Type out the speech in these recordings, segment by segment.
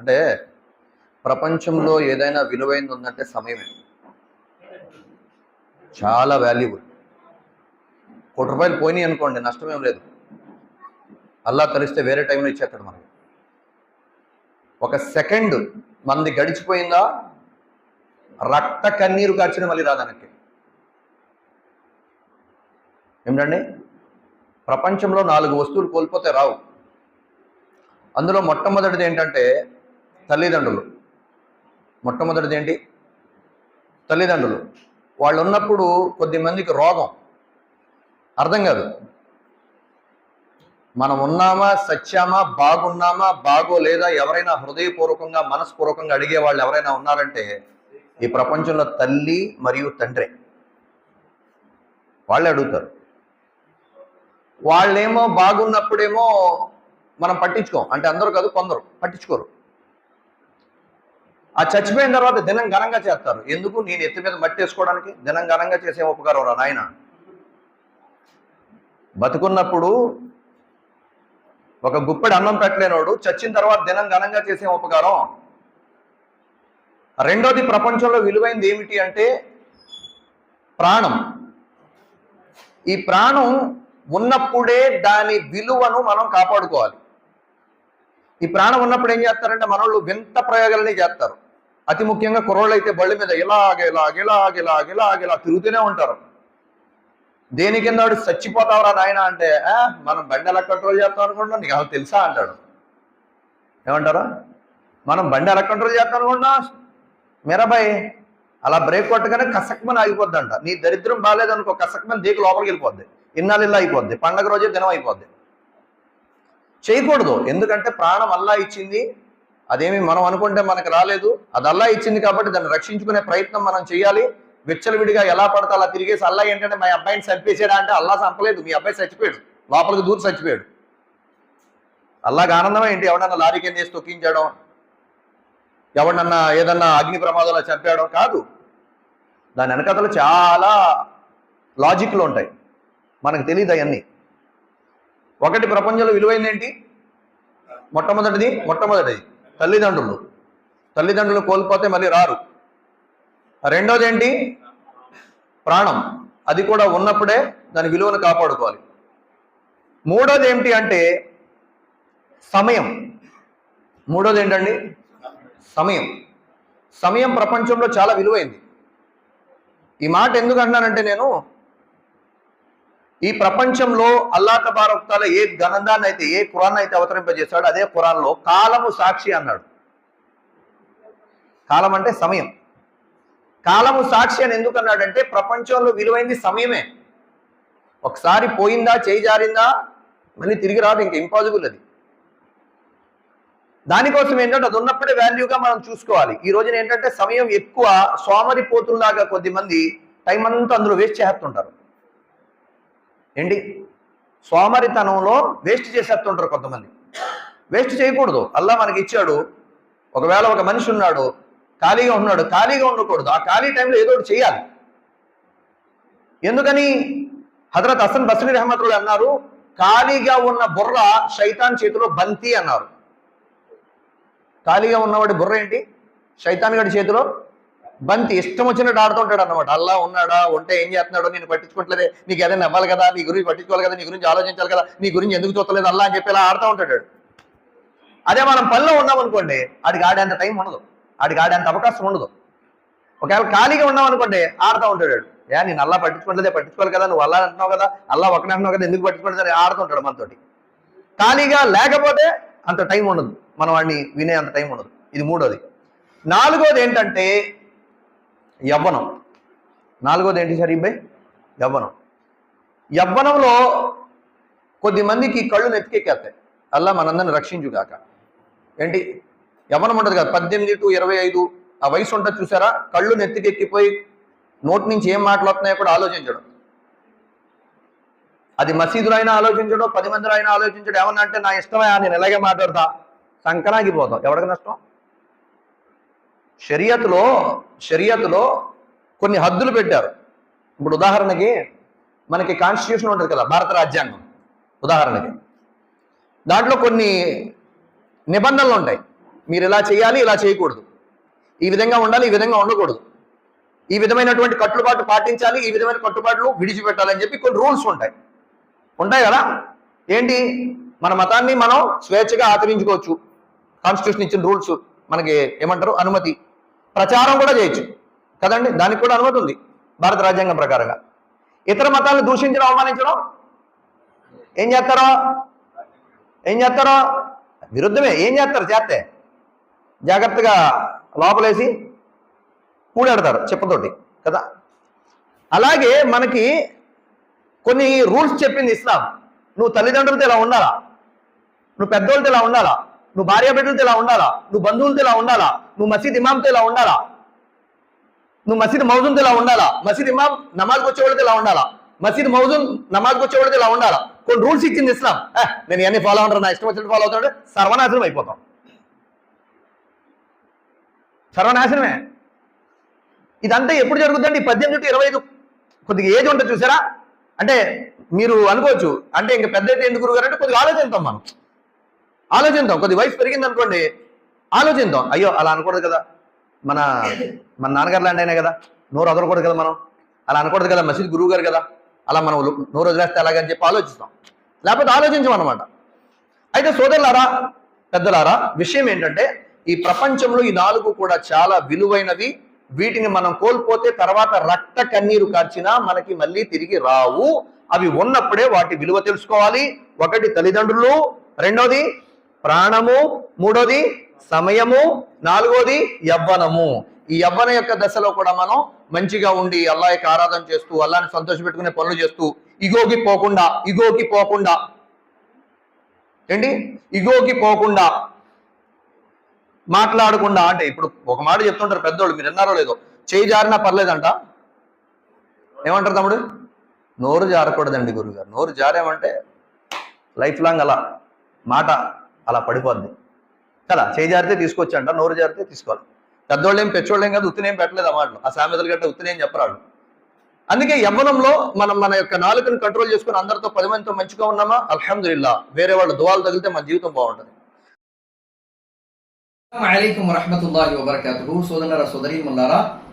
అంటే ప్రపంచంలో ఏదైనా విలువైంది ఉందంటే సమయమే. చాలా వాల్యుబుల్ కోటి రూపాయలు పోయినాయి అనుకోండి నష్టమేం లేదు. అల్లా కలిస్తే వేరే టైంలో ఇచ్చేస్తాడు మనకి. ఒక సెకండ్ మనది గడిచిపోయిందా? రక్త కన్నీరు కార్చిన మళ్ళీ రాదానికి ఏమిటండి? ప్రపంచంలో నాలుగు వస్తువులు కోల్పోతే రావు. అందులో మొట్టమొదటిది ఏంటంటే తల్లిదండ్రులు. మొట్టమొదటిది ఏంటి తల్లిదండ్రులు. వాళ్ళు ఉన్నప్పుడు కొద్ది మందికి రోగం. అర్థం కాదు. మనం ఉన్నామా సత్యామా బాగున్నామా బాగోలేదా ఎవరైనా హృదయపూర్వకంగా మనస్పూర్వకంగా అడిగే వాళ్ళు ఎవరైనా ఉన్నారంటే ఈ ప్రపంచంలో తల్లి మరియు తండ్రి. వాళ్ళే అడుగుతారు. వాళ్ళేమో బాగున్నప్పుడేమో మనం పట్టించుకోం. అంటే అందరూ కాదు కొందరు పట్టించుకోరు. ఆ చచ్చిపోయిన తర్వాత దినం ఘనంగా చేస్తారు. ఎందుకు? నేను ఎత్తి మీద మట్టి వేసుకోవడానికి దినం ఘనంగా చేసే ఉపకారం రా నాయన. బతుకున్నప్పుడు ఒక గుప్పెడు అన్నం పెట్టలేనోడు చచ్చిన తర్వాత దినం ఘనంగా చేసే ఉపకారం. రెండోది ప్రపంచంలో విలువైంది ఏమిటి అంటే ప్రాణం. ఈ ప్రాణం ఉన్నప్పుడే దాని విలువను మనం కాపాడుకోవాలి. ఈ ప్రాణం ఉన్నప్పుడు ఏం చేస్తారంటే మనోళ్ళు వింత ప్రయోగాలనే చేస్తారు. అతి ముఖ్యంగా కుర్రోళ్ళు అయితే బళ్ళు మీద ఇలాగ ఇలాగ ఇలాగ ఇలాగ ఇలాగ ఇలా తిరుగుతూనే ఉంటారు. దేని కింద వాడు చచ్చిపోతావురా నాయన అంటే మనం బండి ఎలా కంట్రోల్ చేస్తాం అనుకుంటున్నాం నీకు అసలు తెలుసా? అంటాడు. ఏమంటారా? మనం బండి ఎలా కంట్రోల్ చేస్తాం అనుకుంటున్నాం మీరాబాయ్ అలా బ్రేక్ కొట్టగానే కసక్మని ఆగిపోద్ది అంట నీ దరిద్రం బాగాలేదనుకో కసక్మని దీకి లోపలికి వెళ్ళిపోద్ది. ఇన్నాళ్ళు ఇలా అయిపోద్ది. పండగ రోజే దినం అయిపోద్ది. చేయకూడదు. ఎందుకంటే ప్రాణం అల్లా ఇచ్చింది. అదేమి మనం అనుకుంటే మనకు రాలేదు. అది అల్లా ఇచ్చింది కాబట్టి దాన్ని రక్షించుకునే ప్రయత్నం మనం చేయాలి. విచ్చలవిడిగా ఎలా పడతా అలా తిరిగేసి అల్లా ఏంటంటే మా అబ్బాయిని చంపేసాడా అంటే అల్లా చంపలేదు. మీ అబ్బాయి చచ్చిపోయాడు. లోపలికి దూరి చచ్చిపోయాడు. అల్లాగా ఆనందం ఏంటి? ఎవడన్నా లారీ కింద వేసి తొక్కించడం ఎవడన్నా ఏదన్నా అగ్ని ప్రమాదంలో చంపేయడం కాదు. దాని వెనకతలు చాలా లాజిక్లు ఉంటాయి. మనకు తెలియదు అవన్నీ. ఒకటి ప్రపంచంలో విలువైంది ఏంటి మొట్టమొదటిది మొట్టమొదటిది తల్లిదండ్రులు. తల్లిదండ్రులు కోల్పోతే మళ్ళీ రారు. రెండోది ఏంటి ప్రాణం. అది కూడా ఉన్నప్పుడే దాని విలువను కాపాడుకోవాలి. మూడోది ఏంటి అంటే సమయం. మూడోది ఏంటండి సమయం. సమయం ప్రపంచంలో చాలా విలువైంది. ఈ మాట ఎందుకు అంటున్నానంటే నేను ఈ ప్రపంచంలో అల్లా తబారొక్తాల ఏ గ్రంథాన్ని అయితే ఏ ఖురాన్ అయితే అవతరింపజేస్తాడో అదే ఖురాన్లో కాలము సాక్షి అన్నాడు. కాలం అంటే సమయం. కాలము సాక్షి అని ఎందుకు అన్నాడంటే ప్రపంచంలో విలువైంది సమయమే. ఒకసారి పోయిందా చేయి జారిందా మళ్ళీ తిరిగి రాదు ఇంకా ఇంపాసిబుల్ అది. దానికోసం ఏంటంటే అది ఉన్నప్పుడే వాల్యూగా మనం చూసుకోవాలి. ఈ రోజున ఏంటంటే సమయం ఎక్కువ సోమరి పోతుల్లాగా కొద్ది మంది టైం అంతా అందులో వేస్ట్ చేస్తుంటారు. ఏంటి? సోమరితనంలో వేస్ట్ చేసేస్తుంటారు కొంతమంది. వేస్ట్ చేయకూడదు. అల్లా మనకి ఇచ్చాడు. ఒకవేళ ఒక మనిషి ఉన్నాడు ఖాళీగా ఉన్నాడు ఖాళీగా ఉండకూడదు. ఆ ఖాళీ టైంలో ఏదో ఒకటి చేయాలి. ఎందుకని? హజరత్ హసన్ బస్రీ రహమతులు అన్నారు ఖాళీగా ఉన్న బుర్ర శైతాన్ చేతిలో బంతి అన్నారు. ఖాళీగా ఉన్నవాడి బుర్ర ఏంటి? శైతాన్ గడి చేతిలో బంతి ఇష్టం వచ్చినట్టు ఆడుతుంటాడు అన్నమాట. అల్లా ఉన్నాడా? ఉంటే ఏం చేస్తున్నాడో నేను పట్టించుకోవట్లేదే. నీకు ఏదైనా ఇవ్వాలి కదా నీ గురించి పట్టించుకోవాలి కదా నీ గురించి ఆలోచించాలి కదా నీ గురించి ఎందుకు చూస్తలేదు అల్లా అని చెప్పి ఇలా ఆడుతూ ఉంటాడు అదే మనం పనిలో ఉన్నాం అనుకోండి ఆడికి ఆడేంత టైం ఉండదు. ఆడికి ఆడేంత అవకాశం ఉండదు. ఒకవేళ ఖాళీగా ఉన్నాం అనుకోండి ఆడుతూ ఉంటాడు ఏ నేను అల్లా పట్టించుకోలేదే పట్టించుకోవాలి కదా నువ్వు అల్లా అంటున్నావు కదా అల్లా ఒకనే అంటున్నావు కదా ఎందుకు పట్టించుకోలేదు ఆడుతుంటాడు మనతోటి. ఖాళీగా లేకపోతే అంత టైం ఉండదు. మనం వాడిని వినే అంత టైం ఉండదు. ఇది మూడోది. నాలుగోది ఏంటంటే యవ్వనం. నాలుగోది ఏంటి సార్ ఇబ్బాయి యవ్వనం. యవ్వనంలో కొద్ది మందికి కళ్ళు నెత్తికెక్కేస్తాయి. అల్లా మనందరిని రక్షించుగాక. ఏంటి? యవ్వనం ఉంటుంది కదా పద్దెనిమిది టు ఇరవై ఐదు. ఆ వయసు ఉంటుంది చూసారా? కళ్ళు నెత్తికెక్కిపోయి నోటి నుంచి ఏం మాటలు వస్తున్నాయో కూడా ఆలోచించడం. అది మసీదులో అయినా ఆలోచించడం పది మందిలో అయినా ఆలోచించడం. ఏమన్నా అంటే నా ఇష్టమే నేను ఎలాగే మాట్లాడతా. సంకనాగిపోతాం ఎవరికి నష్టం? షరియత్లో షరియత్లో కొన్ని హద్దులు పెట్టారు. ఇప్పుడు ఉదాహరణకి మనకి కాన్స్టిట్యూషన్ ఉంటుంది కదా భారత రాజ్యాంగం. ఉదాహరణకి. దాంట్లో కొన్ని నిబంధనలు ఉంటాయి. మీరు ఇలా చేయాలి ఇలా చేయకూడదు. ఈ విధంగా ఉండాలి ఈ విధంగా ఉండకూడదు. ఈ విధమైనటువంటి కట్టుబాటు పాటించాలి ఈ విధమైన కట్టుబాట్లు విడిచిపెట్టాలని చెప్పి కొన్ని రూల్స్ ఉంటాయి. ఉంటాయి కదా? ఏంటి? మన మతాన్ని మనం స్వేచ్ఛగా ఆచరించుకోవచ్చు. కాన్స్టిట్యూషన్ ఇచ్చిన రూల్స్ మనకి ఏమంటారు? అనుమతి. ప్రచారం కూడా చేయొచ్చు. కదండి? దానికి కూడా అనుమతి ఉంది. భారత రాజ్యాంగం ప్రకారంగా. ఇతర మతాలను దూషించడం అవమానించడం? ఏం చేస్తారో? ఏం చేస్తారో? విరుద్ధమే. ఏం చేస్తారు? చేస్తే. జాగ్రత్తగా లోపలేసి కూడాడతారు చెప్పతోటి. కదా? అలాగే మనకి కొన్ని రూల్స్ చెప్పింది ఇస్లాం. నువ్వు తల్లిదండ్రులతో ఇలా ఉండాలా? నువ్వు పెద్దోళ్ళతో ఇలా ఉండాలా? నువ్వు భార్య బిడ్డలతో ఇలా ఉండాలా? నువ్వు బంధువులతో ఇలా ఉండాలా? నువ్వు మసీద్ ఇమామ్తో ఇలా ఉండాలా? నువ్వు మసీద్ మౌజున్తో ఇలా ఉండాలా? మసీద్ ఇమాం నమాజ్కి వచ్చేవాళ్ళతో ఇలా ఉండాలా? మసీద్ మౌజున్ నమాజ్కి వచ్చేవాళ్ళతో ఇలా ఉండాలా? కొన్ని రూల్స్ ఇచ్చింది ఇస్లాం. నేను ఇవన్నీ ఫాలో అవుతాను నా ఇష్టం వచ్చినట్టు ఫాలో అవుతాడు. సర్వనాశనం అయిపోతాం. సర్వనాశనమే. ఇదంతా ఎప్పుడు జరుగుతుందంటే ఈ పద్దెనిమిది టు ఇరవై ఐదు కొద్దిగా ఏజ్ ఉంటుంది చూసారా? అంటే మీరు అనుకోవచ్చు. అంటే ఇంక పెద్ద ఎందుకు గురుగారు అంటే కొద్దిగా ఆలోచిద్దాం మనం ఆలోచిద్దాం కొద్ది వయసు పెరిగింది అనుకోండి ఆలోచిద్దాం. అయ్యో అలా అనకూడదు కదా. మన మన నాన్నగారు లాంటి అయినా కదా. నోరు అదరకూడదు కదా మనం. అలా అనకూడదు కదా మసీద్ గురువు గారు కదా. అలా మనం నోరు వదిలేస్తే అలాగని చెప్పి ఆలోచిస్తాం. లేకపోతే ఆలోచించం అనమాట అయితే సోదరులారా పెద్దలారా విషయం ఏంటంటే ఈ ప్రపంచంలో ఈ నాలుగు కూడా చాలా విలువైనవి. వీటిని మనం కోల్పోతే తర్వాత రక్త కన్నీరు కార్చినా మనకి మళ్ళీ తిరిగి రావు. అవి ఉన్నప్పుడే వాటి విలువ తెలుసుకోవాలి. ఒకటి తల్లిదండ్రులు రెండోది ప్రాణము మూడోది సమయము నాలుగోది యవ్వనము. ఈ యవ్వన యొక్క దశలో కూడా మనం మంచిగా ఉండి అల్లా యొక్క ఆరాధన చేస్తూ అల్లాని సంతోషపెట్టుకునే పనులు చేస్తూ ఇగోకి పోకుండా ఇగోకి పోకుండా. ఏంటి? ఇగోకి పోకుండా. మాట్లాడకుండా అంటే ఇప్పుడు ఒక మాట చెప్తుంటారు పెద్దోళ్ళు మీరు విన్నారో లేదో. చేయి జారినా పర్లేదంట. ఏమంటారు తమ్ముడు? నోరు జారకూడదండి గురుగారు. నోరు జారేమంటే లైఫ్ లాంగ్ అలా. మాట. అలా పడిపోద్ది. కదా చేజారితే జారితే అంట నోరు జారితే తీసుకోవాలి. పెద్దోళ్ళు ఏం పెచ్చోళ్ళు ఏం కాదు ఉత్తినేం పెట్టలేదు ఆ మాటలు. ఆ సామెతలు గట్ట ఉత్తినేం చెప్పరాడు అందుకే యవ్వనంలో మనం మన యొక్క నాలుకను కంట్రోల్ చేసుకుని అందరితో పది మందితో మంచిగా ఉన్నామా? అల్హమ్దుల్లా వేరే వాళ్ళ దువాలు తగిలితే మన జీవితం బాగుంటుంది. అలైకుం వరహమతుల్లాహి వబర్కాతుహు. సోదరి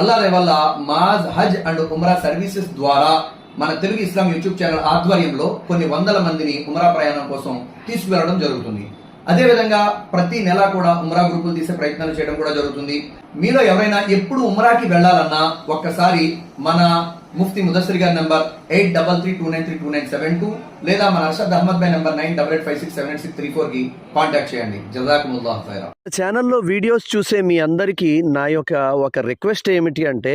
అల్లాహ్ వల్ల Maaz Hajj and Umrah services ద్వారా మన తెలుగు ఇస్లాం యూట్యూబ్ ఛానల్ ఆధ్వర్యంలో కొన్ని వందల మందిని ఉమ్రా ప్రయాణం కోసం తీసుకువెళ్ళడం జరుగుతుంది. అదేవిధంగా ప్రతి నెల కూడా ఉమ్రా గ్రూపులు తీసే ప్రయత్నాలు చేయడం కూడా జరుగుతుంది. మీలో ఎవరైనా ఎప్పుడు ఉమ్రాకి వెళ్ళాలన్నా ఒక్కసారి మన ముఫ్తి ముదస్సరి గారి number eight double three two nine three two nine seven two లేదా మన Arshad Ahmed by number nine double eight five six seven six three ఫోర్కి కాంటాక్ట్ చేయండి. జజాకుముల్లా ఛానల్లో వీడియోస్ చూసే మీ అందరికీ నా యొక్క ఒక రిక్వెస్ట్ ఏమిటి అంటే